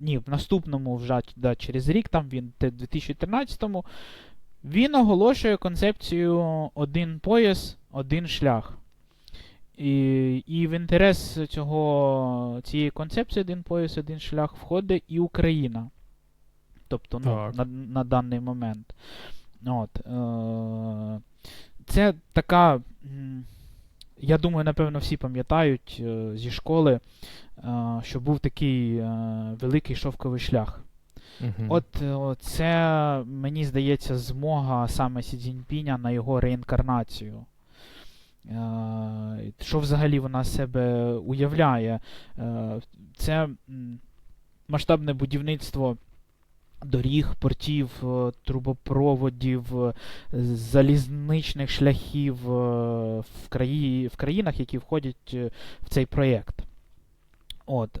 ні, в наступному вже да, через рік, там він в 2013-му, він оголошує концепцію один пояс, один шлях. І, і в інтерес цього, цієї концепції один пояс, один шлях входить і Україна. Тобто ну, на, на даний момент. От, е, це така. Я думаю, напевно, всі пам'ятають е, зі школи, е, що був такий е, великий шовковий шлях. Мгм. От це, мені здається, змога саме Сі Цзіньпіня на його реінкарнацію. Що взагалі вона себе уявляє? Це масштабне будівництво доріг, портів, е, трубопроводів, е, залізничних шляхів е, в, краї, в країнах, які входять в цей проєкт. От,